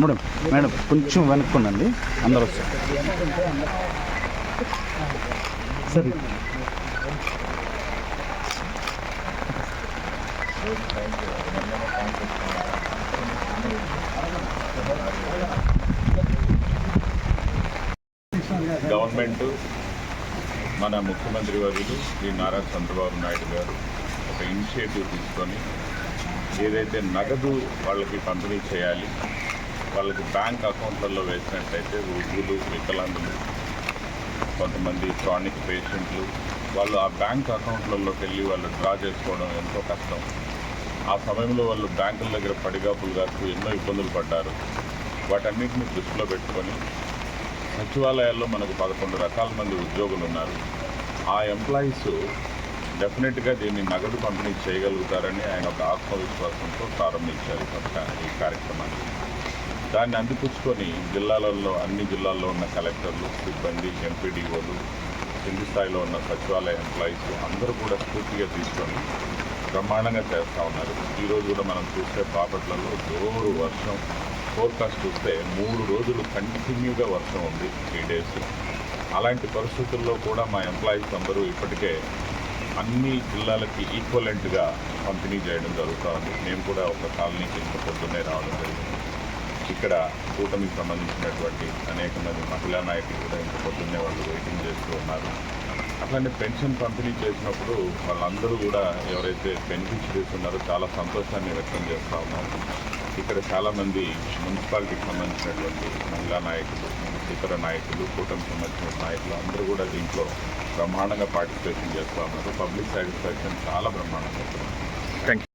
Madam madam కొంచెం వెనక్కుండండి. అందరూ వస్తారు. సరే గవర్నమెంట్ మన ముఖ్యమంత్రి వర్యులు శ్రీ నారా చంద్రబాబు నాయుడు గారు ఒక ఇనిషియేటివ్ తీసుకొని ఏదైతే నగదు వాళ్ళకి పంపిణీ చేయాలి వాళ్ళకి బ్యాంక్ అకౌంట్లలో వేసినట్టయితే వృద్ధులు వికలాంగులు కొంతమంది క్రానిక్ పేషెంట్లు వాళ్ళు ఆ బ్యాంక్ అకౌంట్లలోకి వెళ్ళి వాళ్ళు డ్రా చేసుకోవడం ఎంతో కష్టం. ఆ సమయంలో వాళ్ళు బ్యాంకుల దగ్గర పడిగాపులు కాస్తూ ఎన్నో ఇబ్బందులు పడ్డారు. వాటన్నిటిని దృష్టిలో పెట్టుకొని సచివాలయాల్లో మనకు పదకొండు రకాల మంది ఉద్యోగులు ఉన్నారు. ఆ ఎంప్లాయీస్ డెఫినెట్గా దీన్ని నగదు పంపిణీ చేయగలుగుతారని ఆయన ఒక ఆత్మవిశ్వాసంతో ప్రారంభించారు ఈ కార్యక్రమాన్ని. దాన్ని అందిపుచ్చుకొని జిల్లాలలో అన్ని జిల్లాల్లో ఉన్న కలెక్టర్లు సిబ్బంది ఎంపీడీఓలు కింది స్థాయిలో ఉన్న సచివాలయ ఎంప్లాయీస్ అందరూ కూడా స్ఫూర్తిగా తీసుకొని బ్రహ్మాండంగా చేస్తూ ఉన్నారు. ఈరోజు కూడా మనం చూస్తే బాపట్లలో జోరు వర్షం. ఫోర్కాస్ట్ చూస్తే మూడు రోజులు కంటిన్యూగా వర్షం ఉంది త్రీ డేస్ అలాంటి పరిస్థితుల్లో కూడా మా ఎంప్లాయీస్ అందరూ ఇప్పటికే అన్ని జిల్లాలకి ఈక్వలెంట్గా పంపిణీ చేయడం జరుగుతూ ఉంది. మేము కూడా ఒక కాలనీకి ఇంత పొద్దున్నే రావడం జరిగింది. ఇక్కడ కూటమికి సంబంధించినటువంటి అనేక మంది మహిళా నాయకులు కూడా ఇంత పొద్దున్నే వాళ్ళు వెయిటింగ్ చేస్తూ ఉన్నారు. అట్లానే పెన్షన్ పంపిణీ చేసినప్పుడు వాళ్ళందరూ కూడా ఎవరైతే బెనిఫిషరీస్ ఉన్నారో చాలా సంతోషాన్ని వ్యక్తం చేస్తూ ఉన్నాం ఇక్కడ చాలామంది మున్సిపాలిటీకి సంబంధించినటువంటి మహిళా నాయకులు ఇతర నాయకులు కూటమికి సంబంధించిన నాయకులు అందరూ కూడా దీంట్లో బ్రహ్మాండంగా పార్టిసిపేషన్ చేస్తూ ఉన్నారు. పబ్లిక్ సాటిస్ఫాక్షన్ చాలా బ్రహ్మాండంగా ఉంది